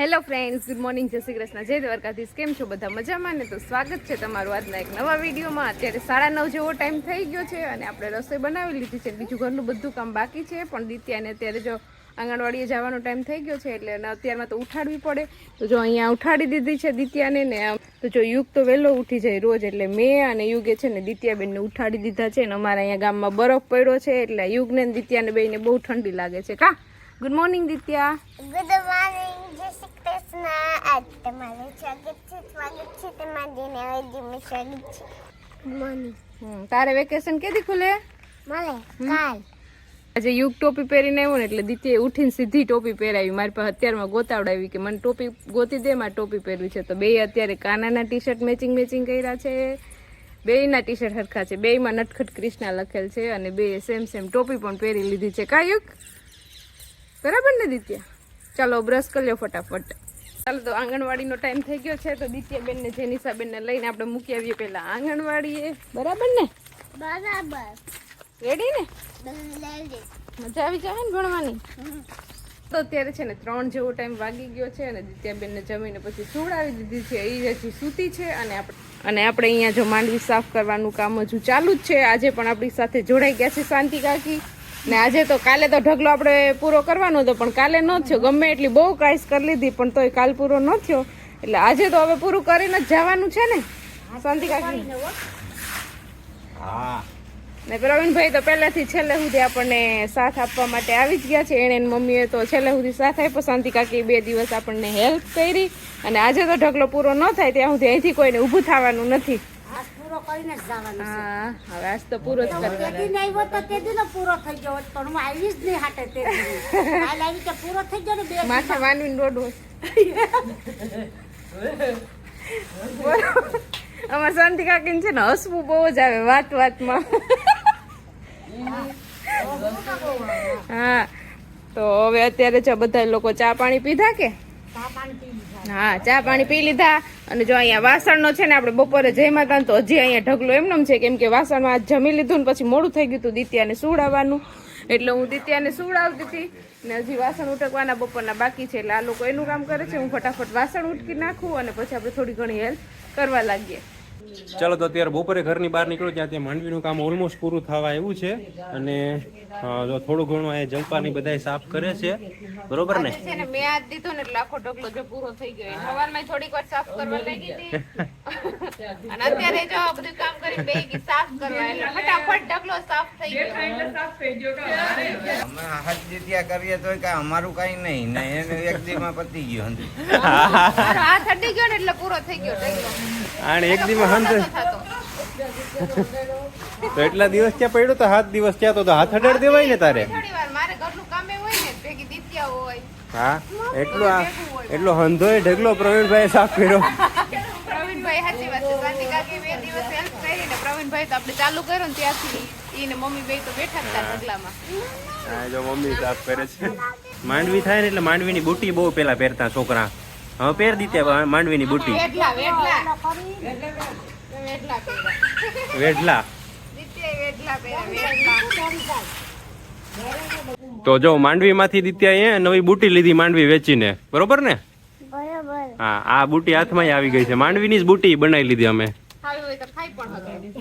Hello friends good morning જય શ્રી કૃષ્ણ. જય દ્વારકાધીશ. કેમ છો બધા મજામાં? ને તો સ્વાગત છે તમારું આજના એક નવા વિડીયોમાં. અત્યારે સાડા નવ જેવો ટાઈમ થઈ ગયો છે અને આપણે રસોઈ બનાવી લીધી છે. બીજું ઘરનું બધું કામ બાકી છે. પણ દિત્યાને અત્યારે જો આંગણવાડીએ જવાનો ટાઈમ થઈ ગયો છે એટલે અત્યારમાં તો ઉઠાડવી પડે. તો જો અહીંયા ઉઠાડી દીધી છે દિત્યાને ને તો જો યુગ તો વહેલો ઉઠી જાય રોજ એટલે મેં અને યુગે છે ને દિત્યાબેનને ઉઠાડી દીધા છે અને અમારા અહીંયા ગામમાં બરફ પડ્યો છે એટલે યુગને દિત્યાને બેને બહુ ઠંડી લાગે છે. કા? Good morning Ditya. Good morning Krishna આજ તમારું સ્વાગત છે સ્વાગત છે તમારી નવજીમાં સ્વાગત છે ગુડ મોર્નિંગ તારે વેકેશન કેદી ખુલે? મળે કાલ. આજે યુગ ટોપી પહેરીને આવ્યો ને એટલે દિત્યાએ ઉઠીને સીધી ટોપી પહેરાવી. મારી પાસે અત્યારમાં ગોતાવડાવી કે મને ટોપી ગોતી દે મારે ટોપી પહેરવી છે. તો બે અત્યારે કાનાના ટી શર્ટ મેચિંગ મેચિંગ કર્યા છે. બેયના ટી શર્ટ સરખા છે. બેયમાં નટખટ કૃષ્ણા લખેલ છે અને બે સેમ સેમ ટોપી પણ પહેરી લીધી છે. કાયુક બરાબર ને દિત્યા? ચાલો બ્રશ કરી ફટાફટ. ચાલો તો આંગણવાડીનો ટાઈમ થઈ ગયો છે તો દિત્યાબેનને જેનિસાબેનને લઈને આપણે મૂકી આવીએ પહેલાં આંગણવાડીએ. બરાબર ને? બરાબર. રેડી ને? મજા આવી જાય ને ભણવાની? તો અત્યારે છે ને ત્રણ જેવો ટાઈમ વાગી ગયો છે અને દિત્યાબેનને જમીને પછી છોડાવી દીધી છે. એ હજી સૂતી છે અને આપણે અને આપણે અહીંયા જો માંડવી સાફ કરવાનું કામ હજુ ચાલુ જ છે. આજે પણ આપણી સાથે જોડાઈ ગયા છે શાંતિ કાકી. ને આજે તો કાલે તો ઢગલો આપણે પૂરો કરવાનો હતો પણ કાલે ન થયો. ગમે એટલી બહુ ક્રાઇસ કરી લીધી પણ તોય કાલ પૂરો ન થયો. એટલે આજે તો હવે પૂરું કરીને જ જવાનું છે ને? શાંતિ કાકી. ને પ્રવીણભાઈ તો પહેલાથી છેલ્લે સુધી આપણને સાથ આપવા માટે આવી જ ગયા છે. એણે મમ્મીએ તો છેલ્લે સુધી સાથ આપ્યો. શાંતિ કાકી બે દિવસ આપણને હેલ્પ કરી. અને આજે તો ઢગલો પૂરો ન થાય ત્યાં સુધી અહીંથી કોઈને ઊભું થવાનું નથી. કરીને જ જવાનું હા હવે આજ તો પૂરો જ તે કરવાનો દી નહીં આવ્યો તો તે દી પૂરો થઈ ગયો પણ હું આવી જ નહીં હાટે તે કાલ આવી કે પૂરો થઈ ગયો ને બે માથે માનવીને રોડ હોય. અમાર શાંતિ કાકીને છે ને હસવું બહુ જ આવે વાત વાતમાં. હા તો હવે અત્યારે જો બધા લોકો ચા પાણી પીધા કે? હા ચા પાણી પી લીધા. અને જો અહીંયા વાસણનો છે ને આપણે બપોરે જઈ માતા તો હજી અહીંયા ઢગલો એમનેમ છે કેમ કે વાસણમાં આજ જમી લીધું ને પછી મોડું થઈ ગયું હતું દિત્યાને સુવડાવવાનું. એટલે હું દિત્યાને સુવડાવતી હતી ને હજી વાસણ ઉટકવાના બપોરના બાકી છે. એટલે આ લોકો એનું કામ કરે છે, હું ફટાફટ વાસણ ઉટકી નાખું અને પછી આપણે થોડી ઘણી હેલ્પ કરવા લાગીએ. ચાલો તો અત્યારે બપોરે ઘરની બહાર નીકળો ત્યાં ત્યાં માંડવીનું કામ ઓલમોસ્ટ પૂરું થવા આવ્યું છે. અને જો થોડું ઘણું અહીંયા જલપાની બધા સાફ કરે છે. બરોબર ને? મેં આજ દીધો ને એટલે આખો ઢગલો જો પૂરો થઈ ગયો. સવારમાં થોડીક વાર સાફ કરવા લાગી અને અત્યારે જો બધું કામ કરી બે સાફ કરવા એટલે ફટાફટ ઢગલો સાફ થઈ ગયો. અમે હાથ જીત્યા કરીએ તો કે અમારું કઈ નહીં ને એને એક દીમાં પતી ગયો મારો હાથ અડી ગયો ને એટલે પૂરો થઈ ગયો ઢગલો આને એક દીમાં હંત તો એટલા દિવસ ક્યાં પડ્યો તો? હાથ દિવસ ક્યાં તો? તો હાથ અડાડ દેવાય ને તારે? થોડી વાર. મારે ઘરનું કામે હોય ને ભેગી દીત્યા હોય. હા? એટલો આ એટલો હંધોય ઢગલો પ્રવીણભાઈ સાફ કર્યો. પ્રવીણભાઈ સાચી વાત છે. શાંતિ કાકી બે દિવસ હેલ્પ કરી પ્રવીણભાઈ તો આપણે ચાલુ કર્યું ને ત્યાંથી ઈ મમ્મી બે તો બેઠા હતા ઢગલામાં. હા જો મમ્મી સાફ કરે છે. માંડવી થાય ને એટલે માંડવીની બુટી બહુ પેલા પહેરતા છોકરા. હવે પહેર દીધે માંડવીની બુટી. વેઢલા દીત્યાએ વેડલા તો જો માંડવીમાંથી દિત્યાએ નવી બુટી લીધી માંડવી વેચીને. બરોબર ને? હા આ બુટી હાથમાં આવી ગઈ છે. માંડવીની જ બુટી બનાવી લીધી અમે. ખાવી હોય તો ખાઈ પણ શકે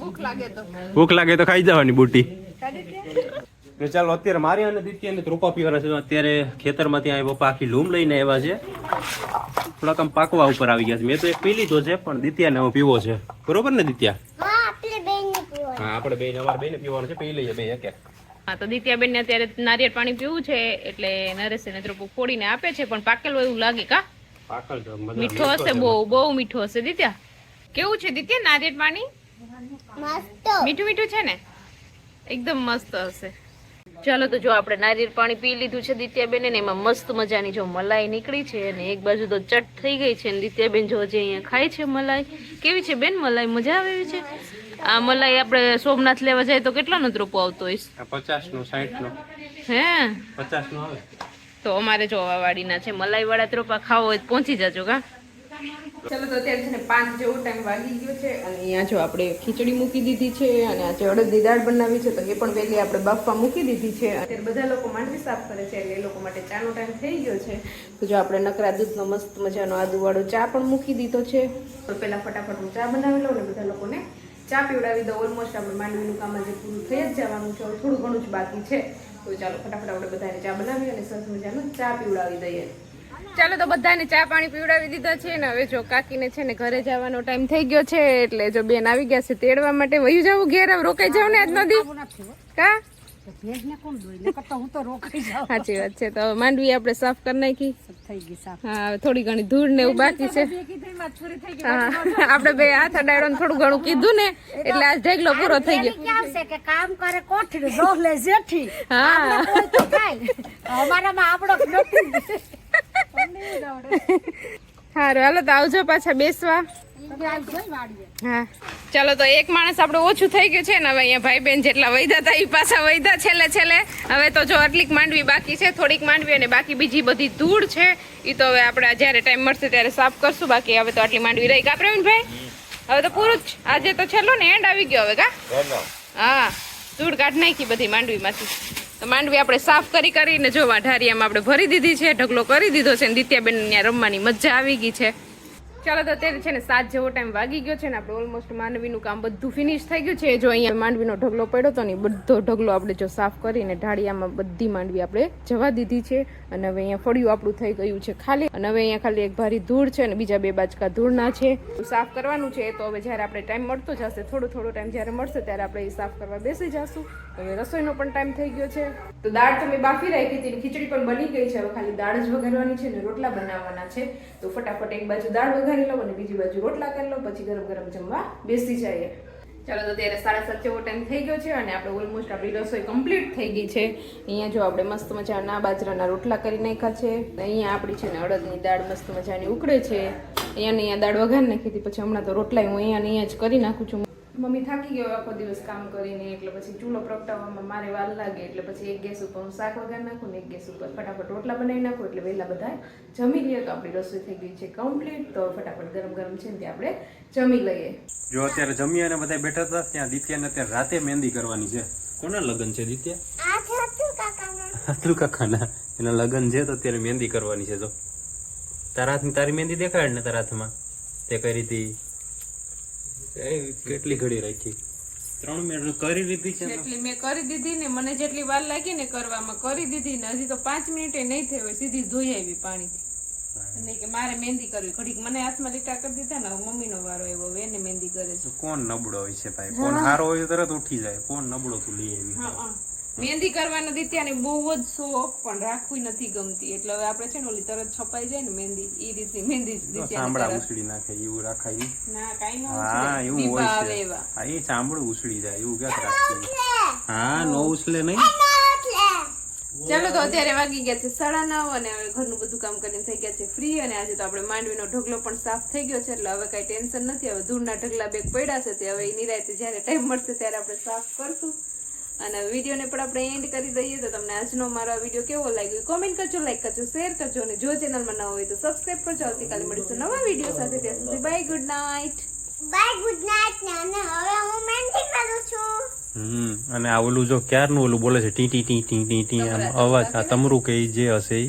ભૂખ લાગે તો. ભૂખ લાગે તો ખાઈ જવાની બુટી. ચાલો અત્યારે મારી અને દિત્યાને ત્રોપા પીવાના છે. અત્યારે અત્યારે ખેતરમાંથી આ પપ્પા આખી લૂમ લઈને આવ્યા છે. થોડાક આમ પાકવા ઉપર આવી ગયા છે. મેં તો એક પી લીધો છે પણ દિત્યાને હું પીવો છે. બરોબર ને દિત્યા? હા આપણે બેન હા આપણે બે અમારે બેને પીવાનું છે. પી લઈએ બે એક હા તો દિત્યાબેન ને અત્યારે નારિયેળ પાણી પીવું છે એટલે નરેશ ને ત્રોપો ફોડીને આપે છે પણ પાકેલું એવું લાગે કા? મીઠો હશે બહુ બહુ મીઠો હશે. દિત્યા કેવું છે દિત્યા નારિયેળ પાણી? મીઠું મીઠું છે ને? એકદમ મસ્ત હશે. ચાલો તો જો આપણે નારિયેળ પાણી પી લીધું છે દિત્યાબેન ને એમાં મસ્ત મજાની જો મલાઈ નીકળી છે અને એક બાજુ તો ચટ થઈ ગઈ છે અને દિત્યાબેન જો હજી અહીંયા ખાય છે મલાઈ. કેવી છે બેન મલાઈ? મજા આવે એવી છે? આ મલાઈ આપણે સોમનાથ લેવા જાય તો કેટલાનો ત્રોપો આવતો હોય? પચાસ નો સાઠ નો હે? પચાસ નો આવે. તો અમારે જો વાડીના છે મલાઈ વાળા ત્રોપા ખાવો હોય પહોંચી જાજો કા ચાલો, તો અત્યારે છે ને પાંચ જેવો ટાઈમ વાગી ગયો છે અને અહીંયા જો આપણે ખીચડી મૂકી દીધી છે અને આજે અડદની દાળ બનાવી છે, તો એ પણ પહેલી આપણે બાફવા મૂકી દીધી છે. અત્યારે બધા લોકો માંડવી સાફ કરે છે એટલે એ લોકો માટે ચાનો ટાઈમ થઈ ગયો છે. તો જો આપણે નકરા દૂધનો મસ્ત મજાનો આદુવાળો ચા પણ મૂકી દીધો છે. તો પહેલાં ફટાફટ હું ચા બનાવી લઉં ને બધા લોકોને ચા પીવડાવી દઉં. ઓલમોસ્ટ આપણે માંડવીનું કામ આજે પૂરું થઈ જ જવાનું છે થોડું ઘણું જ બાકી છે. તો ચાલો ફટાફટ આપણે બધાને ચા બનાવી અને સરસ મજાનું ચા પીવડાવી દઈએ. ચાલો તો બધાને ચા પાણી પીવડાવી દીધા છે ને હવે જો કાકીને છે ને ઘરે જવાનો ટાઈમ થઈ ગયો છે એટલે જો બેન આવી ગયા છે તેડવા માટે વયું જવું ઘેર રોકાઈ જાવ ને આજ નદી. કા? સાચી વાત છે તો હવે માંડવી આપણે સાફ કરી નાખી. થઈ ગઈ સાફ. હા થોડી ઘણી ધૂળ ને એવું બાકી છે. હા આપણે બે હાથ અડાડો ને થોડું ઘણું કીધું ને એટલે આજ ઢેગલો પૂરો થઈ ગયો. કેમ છે કે કામ કરે કોઠડી ડોલે જેઠી. હા. કોઈ તો થાય અમારામાં આપણો સારું હાલો તો આવજો પાછા બેસવા. ચાલો તો એક માણસ આપણે ઓછું થઈ ગયું છે ને હવે અહીંયા ભાઈ બેન જેટલા વૈધા હતા એ પાછા વૈધા છેલ્લે છેલ્લે. હવે તો જો આટલીક માંડવી બાકી છે થોડીક માંડવી અને બાકી બીજી બધી ધૂળ છે. એ તો હવે આપણે જ્યારે ટાઈમ મળશે ત્યારે સાફ કરશું. બાકી હવે તો આટલી માંડવી રહી કા ભાઈ હવે તો પૂરું જ આજે તો છેલ્લો ને એન્ડ આવી ગયો હવે કા? હા. ધૂળ કાઢ નાખી બધી માંડવીમાંથી. તો માંડવી આપણે સાફ કરી કરીને જો ઢારિયામાં આપણે ભરી દીધી છે ઢગલો કરી દીધો છે ને દિત્યાબેન ત્યાં રમવાની મજા આવી ગઈ છે. ચાલો તો અત્યારે છે ને સાત જેવો ટાઈમ વાગી ગયો છે ને આપણે ઓલમોસ્ટ માંડવીનું કામ બધું ફિનિશ થઈ ગયું છે. જો અહીંયા માંડવીનો ઢગલો પડ્યો હતો ને બધો ઢગલો આપણે જો સાફ કરીને ઢાળિયામાં બધી માંડવી આપણે જવા દીધી છે. અને હવે અહીંયા ફળિયું આપણું થઈ ગયું છે ખાલી. અને હવે અહીંયા ખાલી એક ભારી ધૂળ છે અને બીજા બે બાજકા ધૂળના છે. સાફ કરવાનું છે તો હવે જ્યારે આપણે ટાઈમ મળતો જશે, થોડો થોડો ટાઈમ જ્યારે મળશે ત્યારે આપણે એ સાફ કરવા બેસી જશું. હવે રસોઈનો પણ ટાઈમ થઈ ગયો છે. તો દાળ તો મેં બાફી રાખી હતી ખીચડી પણ બની ગઈ છે. હવે ખાલી દાળ જ વઘારવાની છે ને રોટલા બનાવવાના છે. તો ફટાફટ એક બાજુ દાળ વઘારી લઉં અને બીજી બાજુ રોટલા કરી લઉં પછી ગરમ ગરમ જમવા બેસી જઈએ. ચાલો તો ત્યારે સાડા સાત જેવો ટાઈમ થઈ ગયો છે અને આપણે ઓલમોસ્ટ આપણી રસોઈ કમ્પ્લીટ થઈ ગઈ છે. અહીંયા જો આપણે મસ્ત મજાના બાજરાના રોટલા કરી નાખ્યા છે. અહીંયા આપણી છે ને અડદની દાળ મસ્ત મજાની ઉકળે છે. અહીંયા અહીંયા દાળ વઘારી નાખી હતી, પછી હમણાં તો રોટલા હું અહીંયા અહીંયા જ કરી નાખું છું. મમ્મી થાકી ગયો આખો દિવસ કામ કરીને એટલે પછી ચૂલો પ્રગટાવવામાં મારે વાર લાગે એટલે પછી એક ગેસ ઉપર હું શાક વગર નાખું ને એક ગેસ ઉપર ફટાફટ રોટલા બનાવી નાખું એટલે વહેલા બધા જમી લઈએ. તો આપણી રસોઈ થઈ ગઈ છે કમ્પ્લીટ તો ફટાફટ ગરમ ગરમ છે ને તે આપણે જમી લઈએ. જો અત્યારે જમી અને બધા બેઠા હતા ત્યાં દિત્યાને અત્યારે રાતે મહેંદી કરવાની છે. કોના લગ્ન છે દિત્યા? અતુલ કાકાના. એના લગ્ન છે તો અત્યારે મહેંદી કરવાની છે જો. તારા હાથની તારી મહેંદી દેખાડ ને તારા હાથમાં? તે કરી હતી કેટલી ઘડી રાખી? ત્રણ મિનિટ કરી લીધી છે એટલી મેં કરી દીધી ને મને જેટલી વાર લાગી ને કરવામાં કરી દીધી ને હજી તો પાંચ મિનિટે નહીં થઈ હોય સીધી ધોઈ આવી પાણીથી. નહીં કે મારે મહેંદી કરવી. ઘડીક મને હાથમાં લીટા કરી દીધા ને મમ્મી મમ્મીનો વારો એવો હવે એને મહેંદી કરે છે. કોણ નબળો હોય છે ભાઈ? કોણ સારો હોય તરત ઉઠી જાય. કોણ નબળો તું લઈ આવી? હા, હા. મહેંદી કરવાનો દીત્યાને બહુ જ શોખ પણ રાખવી નથી ગમતી. એટલે હવે આપણે છે ને ઓલી તરત છપાઈ જાય ને મહેંદી ઈ રીતની મહેંદી સાંભળા. ઉછળી નાખે એવું રાખાય. ના કાંઈ ન હા એવું હોય છે. હા એ સાંભળું ઉસળી જાય એવું ક્યાંક રાખશે હા નો ઉસલે નહીં? ચાલો તો અત્યારે વાગી ગયા છે સાડા નવ અને હવે ઘરનું બધું કામ કરીને થઈ ગયા છે ફ્રી અને આજે તો આપણે માંડવીનો ઢગલો પણ સાફ થઈ ગયો છે એટલે હવે કઈ ટેન્શન નથી. હવે ધૂળના ઢગલા બેગ પડ્યા છે તે હવે નિરાયતે જ્યારે ટાઈમ મળશે ત્યારે આપણે સાફ કરશું. અને વિડીયોને પણ આપણે એન્ડ કરી દઈએ તો તમને આજનો મારો આ વીડિયો કેવો લાગ્યો કોમેન્ટ કરજો લાઈક કરજો શેર કરજો અને જો ચેનલમાં ન હોય તો સબસ્ક્રાઈબ કરજો. આવતીકાલે મળીશું નવા વીડિયો સાથે. ત્યાં સુધી bye good night bye good night ને અને હવે હું મહેંદી કરું છું. હમ અને આ ઓલું જો ક્યારનું ઓલું બોલે છે? ટી ટી ટી ટી ટી ટી અવાજ આ તમરું કે જે હશે